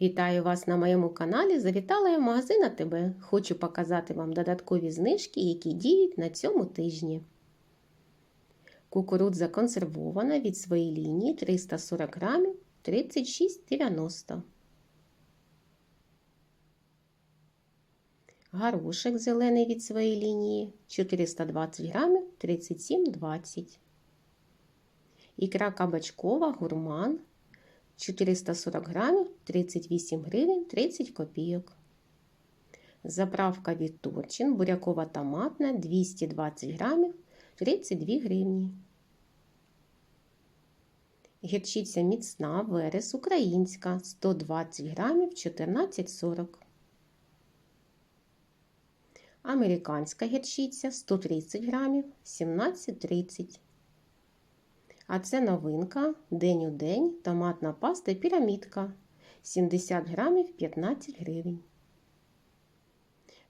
Вітаю вас на моєму каналі. Завітала я в магазин АТБ. Хочу показати вам додаткові знижки, які діють на цьому тижні. Кукурудза консервована від своєї лінії 340 грамів 36,90. Горошек зелений від своєї лінії 420 грамів 37,20. Ікра кабачкова гурман 440 грамів 38 гривень 30 копійок. Заправка від Торчин бурякова томатна 220 грамів 32 гривні. Гірчиця міцна верес українська 120 грамів 14,40. Американська гірчиця 130 грамів 17,30. А це новинка день у день томатна паста пірамідка 70 грамів 15 гривень.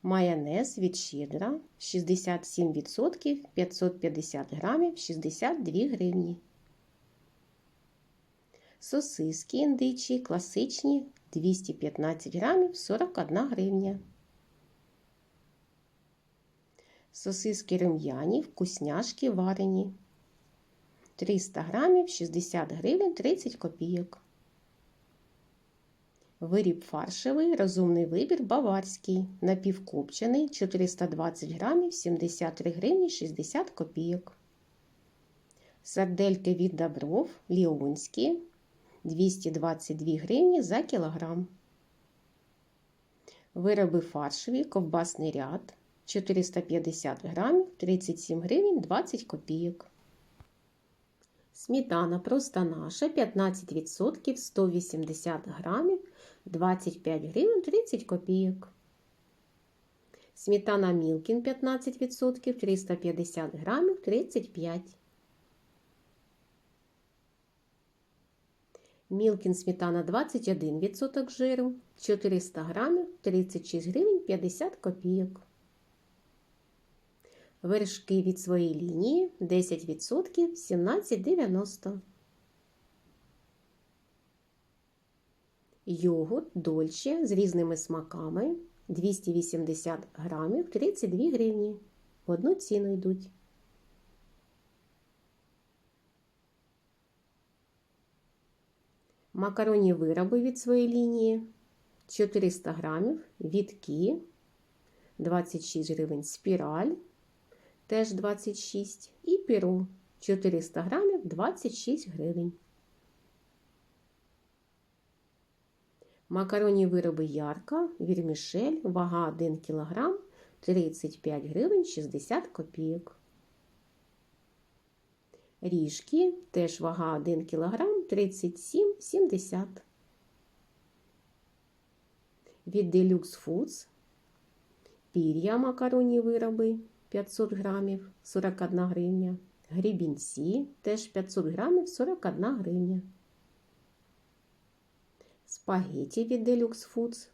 Майонез від щедра 67% 550 грамів 62 гривні. Сосиски індичі класичні 215 грамів 41 гривня. Сосиски рум'яні вкусняшки варені 300 грамів 60 гривень 30 копійок. Виріб фаршевий, розумний вибір баварський, напівкопчений 420 грамів 73 гривні 60 копійок. Сардельки від Добров Ліонські 222 гривні за кілограм. Вироби фаршеві, ковбасний ряд 450 грамів 37 гривень 20 копійок. Сметана просто наша 15% 180 грамів 25 гривень 30 копійок. Сметана Мілкін 15% 350 грамів 35. Мілкін сметана 21% жиру 400 грамів 36 гривень 50 копійок. Вершки від своєї лінії 10% 17,90. Йогурт дольче з різними смаками 280 грамів 32 гривні. В одну ціну йдуть. Макаронні вироби від своєї лінії 400 грамів відки 26 гривень спіраль теж 26 і піру 400 грамів 26 гривень. Макаронні вироби ярка, вірмішель, вага 1 кг 35 гривень 60 копійок. Ріжки теж вага 1 кг 37,70. Від Deluxe Foods пір'я макаронні вироби 500 грамів 41 гривня. Грібінці теж 500 грамів 41 гривня. Спагеті від Deluxe Foods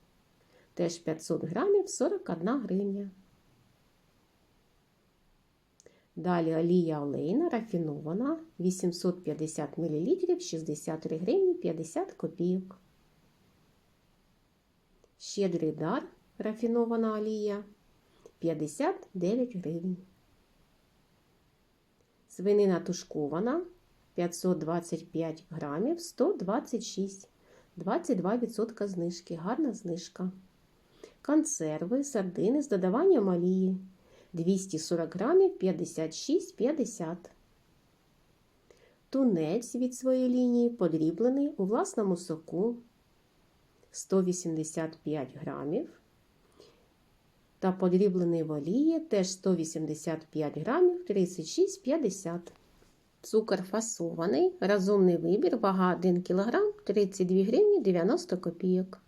теж 500 грамів 41 гривня. Далі олія олейна рафінована 850 мл 63 гривні 50 копійок. Щедрий дар рафінована олія 59 гривень. Свинина тушкована 525 грамів 126 22% знижки. Гарна знижка. Консерви, сардини з додаванням олії 240 грамів 56,50. Тунець від своєї лінії подріблений у власному соку 185 грамів. Та подріблений в олії теж 185 грамів 36,50. Цукор фасований, розумний вибір, вага 1 кг 32 гривні 90 копійок.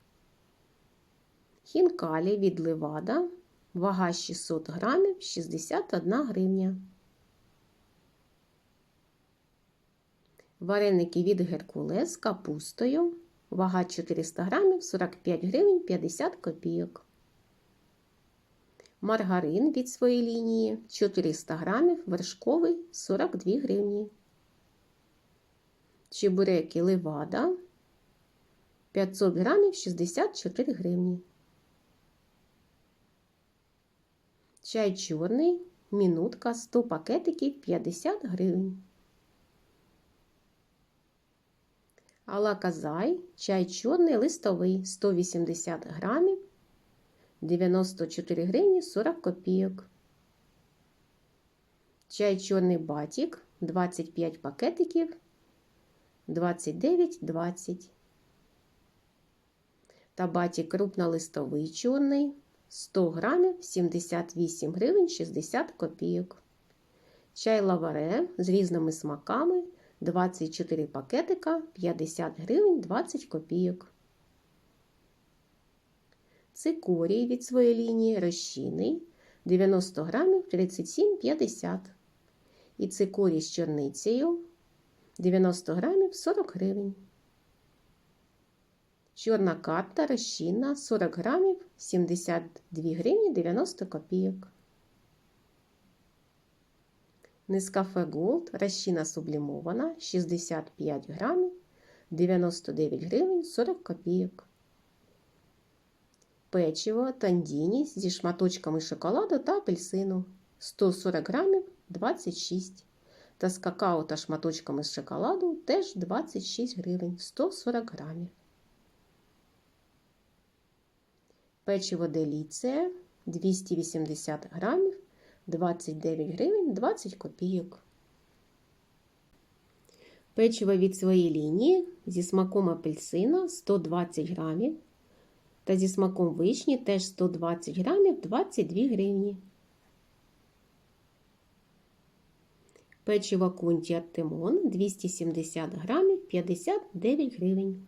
Хінкалі від Левада, вага 600 грамів 61 гривня. Вареники від Геркулес з капустою, вага 400 грамів 45 гривень 50 копійок. Маргарин від своєї лінії 400 грамів, вершковий 42 гривні. Чебуреки левада 500 грамів 64 гривні. Чай чорний, мінутка 100 пакетиків 50 гривень. Алаказай, чай чорний листовий 180 грамів 94 гривні 40 копійок. Чай чорний батік 25 пакетиків 29,20. Та батік крупнолистовий чорний 100 грамів 78 гривень 60 копійок. Чай лаваре з різними смаками 24 пакетика 50 гривень 20 копійок. Цикорій від своєї лінії розчинний 90 грамів 37,50. І цикорій з чорницею 90 грамів 40 гривень. Чорна карта розчинна 40 грамів 72 гривні 90 копійок. Нескафе Голд розчина сублімована 65 грамів 99 гривень 40 копійок. Печиво тандіні зі шматочками шоколаду та апельсину 140 грамів 26 та з какао та шматочками з шоколаду теж 26 гривень 140 грамів. Печиво деліція 280 грамів 29 гривень 20 копійок. Печиво від своєї лінії зі смаком апельсина 120 грамів та зі смаком вишні теж 120 грамів 22 гривні. Печиво кунті Артемон 270 грамів 59 гривень.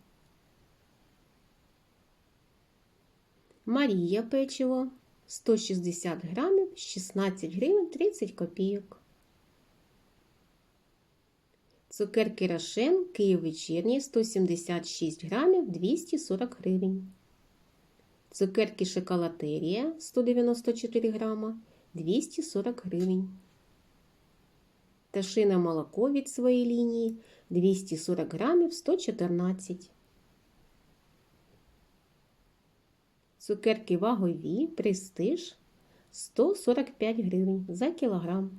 Марія печиво 160 грамів 16 гривень 30 копійок. Цукерки Рошен Київ вечірній 176 грамів 240 гривень. Цукерки Шоколатерія 194 грама 240 гривень. Ташине молоко від своєї лінії 240 грамів 114. Цукерки вагові престиж 145 гривень за кілограм.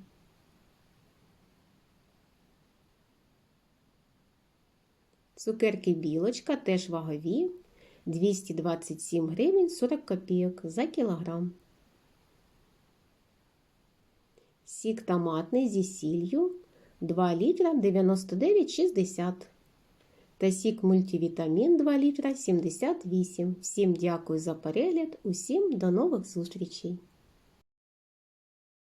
Цукерки білочка теж вагові 227 гривень 40 копійок за кілограм. Сік томатний зі сіллю 2 літра 99,60 та сік мультивітамін 2 літра 78. Всім дякую за перегляд, усім до нових зустрічей!